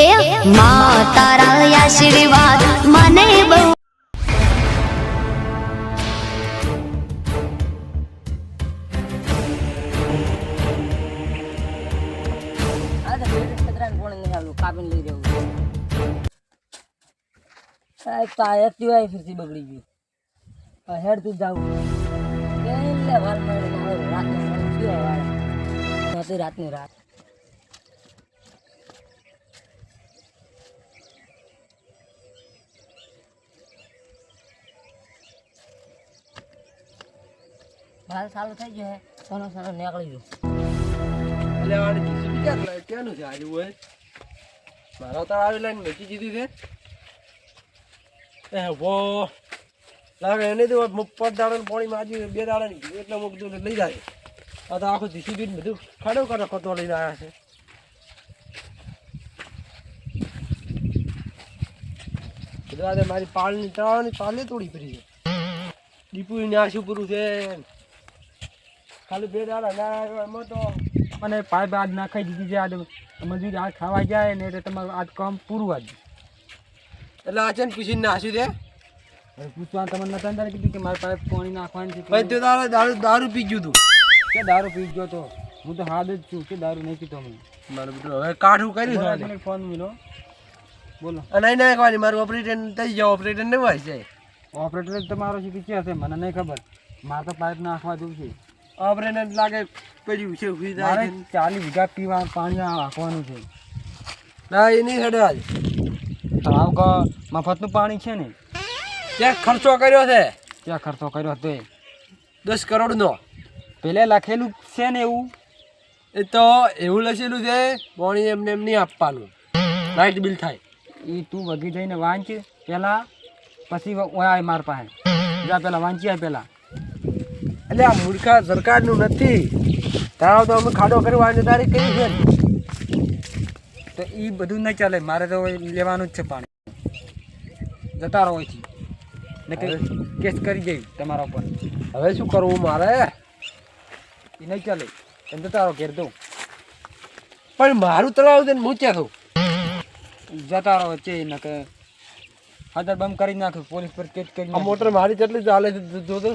એ માં તારા આશીર્વાદ, મને બહુ એક્ટિવા બગડી ગયું હેડ તું જાવું એટલે વાર નહોતી રાતની રાત. ભાલ ચાલુ થઈ ગયો હે. સોનો સોનો નીકળી ગયો. એટલે વાળી જીસીબી ક્યાં લાય- ક્યાંનું છે? આજે હોય? મારા તો આવી લાઈન મેચી દીધી છે. એ વો લાગે એને તો પાંચ દાડા પાણી આજે બે દાડા ની એટલે મૂક લઈ જાય. આ તો આખું જીસીબી બી બધું ખાડો ખાડો કતો લઈને આવ્યા છે. બધું મારી પાળની તળાવની પાલે તોડી પડી છે. દીપુ ને આ શું પૂરું છે. ખાલી બે દાડા ના એમાં તો. અને પાઇપ આજ નાખાઈ દીધી છે આજ મજૂરી આજ ખાવા જાય ને એટલે તમારું આજ કામ પૂરું આજ. એટલે આ છે ને પૂછીને નાસ્યું હવે પૂછવા તમને નતા તારે કીધું કે મારે પાઇપ પાણી નાખવાની છે ભાઈ તો તે તારે દારૂ દારૂ પી ગયું તું. કે દારૂ પી ગયો તો? હું તો હાદ જ છું કે દારૂ નહીં પીતો મેં મારું બેટું હવે કાઢું કર્યું આજે. મને ફોન મિલો બોલો. નહીં નહીં નાખવાની મારું ઓપરેટર થઈ જાવ ઓપરેટર ને હોય છે. ઓપરેટર તમારો છે કે ક્યાં છે? મને નહીં ખબર. મારે તો પાઇપ નાખવા જેવું છે. ઓપરેટર લાગે પછી ઉછે ઊભી જાય. ચાલીસ વીઘા પીવા પાણી રાખવાનું છે. ના એ નહીં હેડે આજે. તળાવ ક મફતનું પાણી છે ને. ત્યાં ખર્ચો કર્યો છે? ક્યાં ખર્ચો કર્યો હતો એ દસ કરોડનો. પેલે લખેલું છે ને એવું. એ તો એવું લખેલું છે પાણી એમને એમ નહીં આપવાનું. લાઇટ બિલ થાય. એ તું વગી જઈને વાંચ પહેલાં પછી ઓય આય માર પાસે. જા પેલા વાંચી આવે પેલા. એટલે આ મૂર્ખા સરકારનું નથી. તારા તો અમે ખાડો કરવાની તારીખ કરી છે. તો એ બધું નહીં ચાલે મારે તો લેવાનું જ છે પાણી. જતા રહો અહીંથી. ને કેસ કરી જઈ તમારા ઉપર. હવે શું કરવું મારે? એ નહીં ચાલે. એમ જતા રહો ઘેર દઉં પણ મારું તળાવ છે ને હું ક્યાં થયું જતા રહો વચ્ચે ને કે હાજર બંધ કરી નાખ્યું પોલીસ પર કેસ કરી મોટર મારી કેટલી ચાલે છે જો તો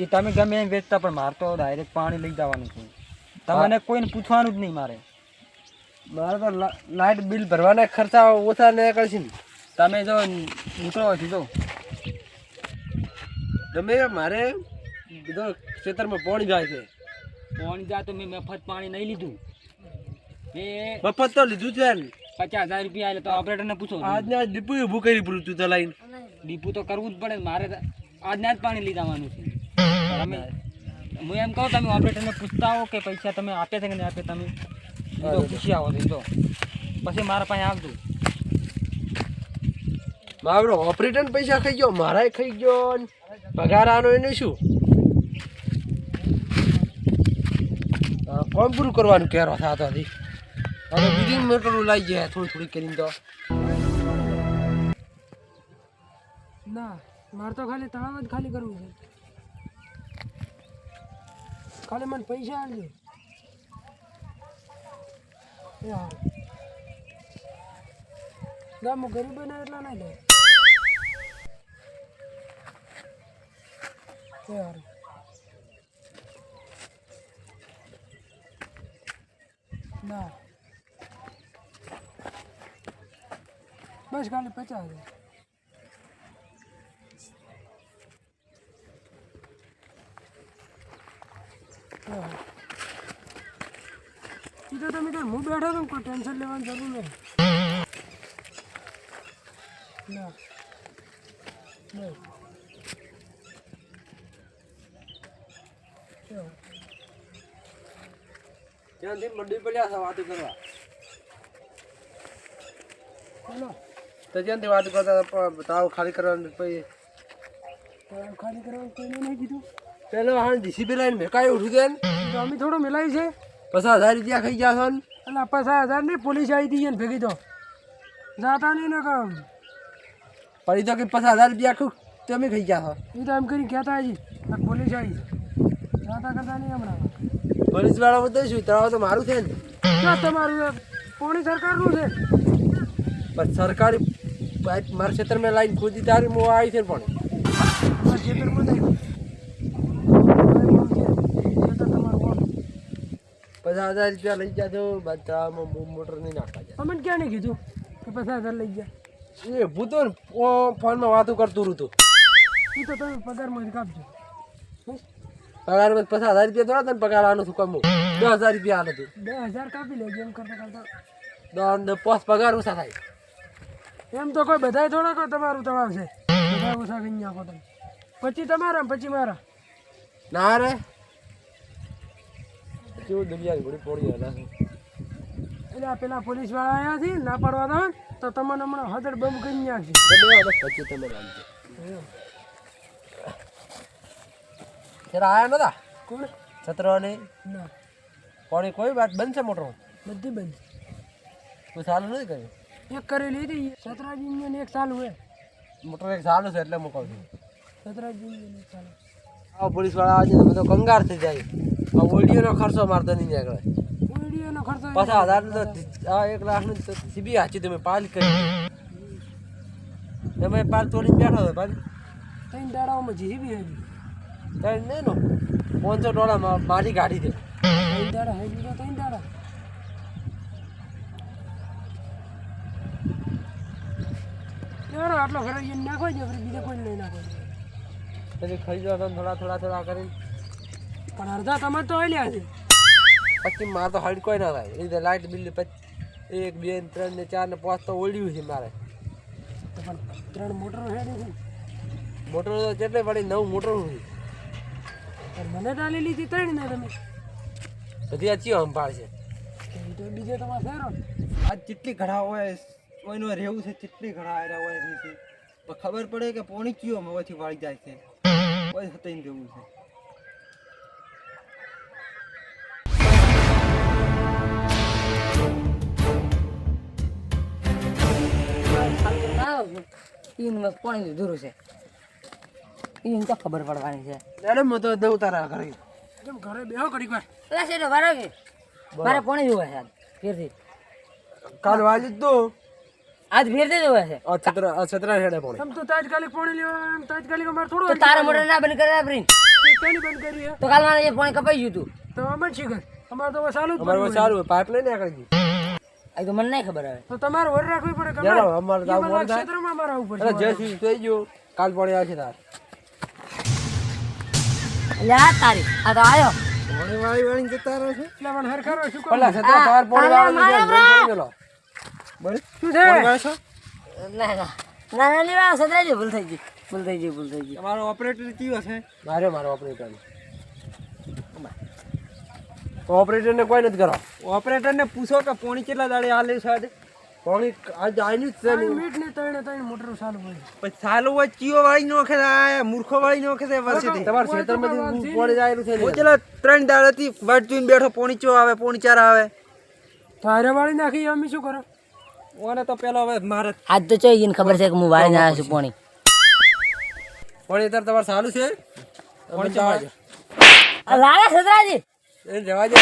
એ તમે ગમે એમ વેચતા પણ મારે તો ડાયરેક્ટ પાણી લઈ જવાનું છે. તમને કોઈને પૂછવાનું જ નહીં મારે. મારે તો લાઇટ બિલ ભરવાના ખર્ચા ઓછા ને કરશે ને. તમે જો નીકળો અહીંથી જો. તમે મારે બધો ખેતરમાં પાણી જાય છે. પાણી જાય તો મેં મફત પાણી નહીં લીધું. મેં મફત તો લીધું છે ને. પચાસ હજાર રૂપિયા એટલે તો ઓપરેટરને પૂછો. આજના ડીપુ ઊભું કરી પૂરું તું ચલાવીને. ડીપુ તો કરવું જ પડે મારે તો આજના જ પાણી લઈ જવાનું છે. હું એમ કહું તમે ઓપરેટરને પૂછતા હો કે પૈસા તમે આપે છે કે નહીં આપે તમે. તો પૂછી આવો તો પછી મારા પાસે આવજો. મારો ઓપરેટર પૈસા ખાઈ ગયો મારાય ખાઈ ગયો પગાર આનો એને શું? કોમ પૂરું કરવાનું કેરો થતો હતી હવે બીજી મેટર લાવી જાય થોડી થોડી કરીને તો. ના મારે તો ખાલી તળાવ જ ખાલી કરવું છે. ખાલી મને પૈસા આપજો. ના હું ગરીબ બને એટલા ના લે હારું. ના બસ ખાલી પચાસ હજાર એ તમે કે હું બેઠો તો કોઈ ટેન્શન લેવાની જરૂર નહીં. ના ત્યાંથી મંડી પડ્યા છે વાતો કરવા? તો ત્યાંથી વાત કરતા તાવ ખાલી કરવાનું પછી તાવ ખાલી કરવાનું કોઈને નહીં કીધું. પેલો હા જીસીબી લાઈન મેકાઈ છે ને? તો અમે થોડો મેલાય છે. પચાસ હજાર રૂપિયા ખાઈ ગયા છો ને? એટલે પચાસ હજાર નહીં પોલીસ આવી હતી ને ભેગી તો. જાતા નહીં ને કામ. પડી તો કે પચાસ હજાર રૂપિયા ખું તમે ખાઈ ગયા છો. એ તો એમ કરીને કહેતા હજી પોલીસ આવી જાતા કરતા નહીં હમણાં. પોલીસવાળા બધું શું તળાવ તો મારું છે ને. તમારું પોણી સરકારનું છે. પણ સરકારી મારા ક્ષેત્રમાં લાઈન ખોદી તારી મો આવી છે પણ. આ ખેતરમાં નહીં. ખેતર તમારું કોણ? પચાસ હજાર રૂપિયા લઈ જાજો બધામાં મો- મોટર નહીં નાખવા જાય અમને ક્યાં નહીં કીધું કે પચાસ હજાર લઈ ગયા? એ ભૂતો ને ફોનમાં વાતો કરતું રહ્યું તું. એ તો તમે પગારમાં કાપજો. પગારમાં પચાસ હજાર રૂપિયા થોડા તને પગાર આનું શું કમું દસ હજાર રૂપિયા આનું તું. બે હજાર કાપી લેજો એમ કરતા કરતા. દસ પાંચ પગાર ઓછા થાય. એમ તો કોઈ બધાય થોડા કોઈ તમારું તમારું છે. બધા ઓછા ગઈ નાખો તમે. પછી તમારા પછી મારા? ના રે. કેવું દરિયા ઘોડી પોડી હતા એટલે પેલા પોલીસવાળા આવ્યા છે ના પાડવા દો તો તમને હમણાં હદડ બમ કરી નાખશે. તમે આયા નતા? કોણ? છત્રો ને. પાણી કોઈ વાત બંધ છે મોટરો બધી બંધ. કોઈ સારું નથી કર્યું? એક કરેલી હતી સતરાજી ઇન્જિન એક ચાલુ હે મોટર એક ચાલુ છે એટલે કહું સતરાજી ઇન્જિન એક ચાલુ આ પોલીસવાળા આવે છે તો કંગાર થઈ જાય. ઓડિયોનો ખર્ચો મારતો નહીં નીકળે. ઓડીઓનો ખર્ચો પાછા હજાર આ એક લાખનું સીબી હાચી તમે પાલ કરી. તમે પાલ તોડીને બેઠો હતો પાલ. ત્રણ દાડાઓમાં જીબી હતી ત્યારે નહીં નો પાંચસો ડોલર મારી ગાડી દે. ત્રણ દાડા હે તો ત્રણ દાડા. આટલો ઘરે નાખો બીજા કોઈ નહીં નાખો પછી ખરીદવા તો થોડા થોડા થોડા કરીને પણ અડધા તમારે તો આલ્યા છે. પછી મારે તો હળ કોઈ ના થાય. એ રીતે લાઇટ બિલ પછી એક બે ને ત્રણ ને ચાર ને પાંચ તો ઓળ્યું છે મારે. પણ ત્રણ મોટરો હેડે છે મોટર તો કેટલે પડી? નવું મોટર છે. પણ મને તો લીધી ત્રણ ને તમે. બધી આ ચિયો સંભાળ છે તો બીજે તમારે સારો આ જેટલી ઘડા હોય કોઈનું રહેવું છે જેટલી ઘડા આવ્યા હોય રહી છે. ખબર પડે કે પોણી કયો મવાથી વાળી જાય છે. કોઈ હતાઈ રહેવું છે. ઈન પાણી લીધું છે. ઈન તો ખબર પડવાની છે. અરે હું તો દઉં તારા ઘરે. ઘરે બેહો કરી વાર? પેલા છે વારો કે મારે પાણી જોવે છે ફેરથી. કાલ વાજ તો આજ ફેરથી જોવે છે. ઓ છત્ર આ છત્રા હેડે પાણી. તમ તો તાત્કાલિક પાણી લેવા એમ તાત્કાલિક અમારે તો થોડું તારા મોટર ના બંધ કરે પ્રિન્ટ તેની બંધ કરી તો કાલ મારે પાણી કપાઈ ગયું તું તો અમે જ શીખર. અમારે તો ચાલુ અમાર ચાલુ પાઇપ લઈને આગળ ગઈ આ તો મને નહીં ખબર આવે તો તમારે વર રાખવી પડે કે ચાલો, અમારે તો વર થાય. ક્ષેત્રમાં અમારે આવવું અરે જય શ્રી થઈ ગયો કાલ પાણી આવશે તાર. લે આ તારી. આ તો આયો. પાણી વાળી વાળી જતા રહે છે? એટલે પણ હરખારો શું કહું? પેલા તાર પાણી વાળવાનું છે બંધ કરી શું છે? ના ના. ના ના લેવા વાળો સદરાજી ભૂલ થઈ ગઈ. ભૂલ થઈ ગઈ ભૂલ થઈ ગઈ. તમારો ઓપરેટર કયો છે. મારો મારો ઓપરેટર ઓપરેટર ને કોઈ નથી કરો ઓપરેટર ને પૂછો કે પોણી કેટલા દાડે હાલે છે પોણી આજ આયનું જ છે ને. નહીં ને તણે ત્રણ મોટર ચાલુ હોય. પછી સાલું હોય ચીઓ વાળી નોખે આ મૂર્ખો વાળી નોખે છે વર્ષેથી. તમારા ખેતરમાંથી પાણી જાયેલું છે હું ને ચેલા ત્રણ દાડેથી વાટ જોઈને બેઠો પોણી ચો આવે પોણી ચાર આવે? તારે વાળી નાખી અમે શું કરો? ઓને તો પેલો હવે મારે આજ તો ચઈ ગઈને ખબર છે કે હું વાળી ના છું પોણી. પોણી અત્યારે તમારે સારું છે? પોણી દે આ સદરાજી! એ જવા દે.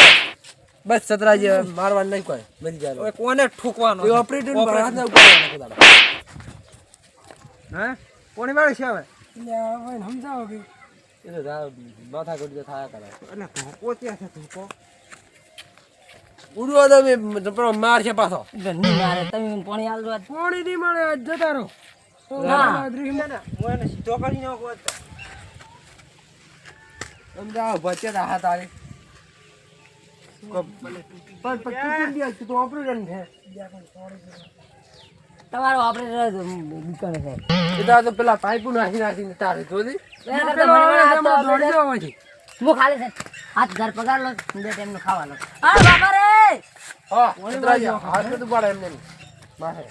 બસ સતરાજી હવે મારવા નહીં કોઈ. મરી જાય હવે કોને ઠોકવાનો એ ઓપરેટર હાથના ઉપર રાખો તારા. હે? પોણી વાળી છે હવે? એટલે સમજાવો કે. એ તો જા- માથા કડી થાયા કરે. એટલે ધોકો ત્યાં છે ધોકો ઉડવા તો બી પેલો માર છે પાછો. એટલે નહીં મારે તમે પાણી આલવા પાણી નહીં મળે આજ જતા રહો. ના. ના. હું સીધો કરી નાખો સમજાવો બચે તો હાથ તમારો ઓપરેટર દુકાન છે. એ તો આ તો પેલા પાઇપ નાખી નાખીને તારે જોધી તો. હું ખાલી છે. હાથ ઘર પગાર લો બે ટાઈમનું ખાવા લો. આ બાપા રે હા હાથ નતું પાડે એમને. માથે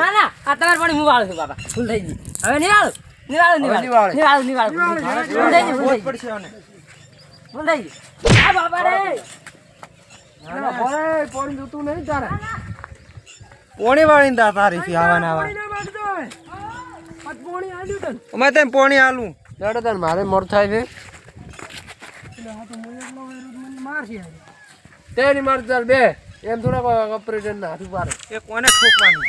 ના ના આ તમારે પાણી હું વાળું છું બાપા? ભૂલ થઈ ગઈ. હવે નિવાળું વાળું નહીં વાળું નહીં હવે નહીં વાળું નહીં વાળું ગઈ આ બાપા રે. ના, બોલે, પોણી જોતું નહીં તારે. પોણી વાળી ને તારી થી આવા ના પાણી આલ્યું તને. પોણી આલું. તાર મારે મોર થાય છે. તેની તો. તે તાર બે. એમ થોડા ઓપરેટર ના હાથ પાડે એ કોને ઠોકવાનું?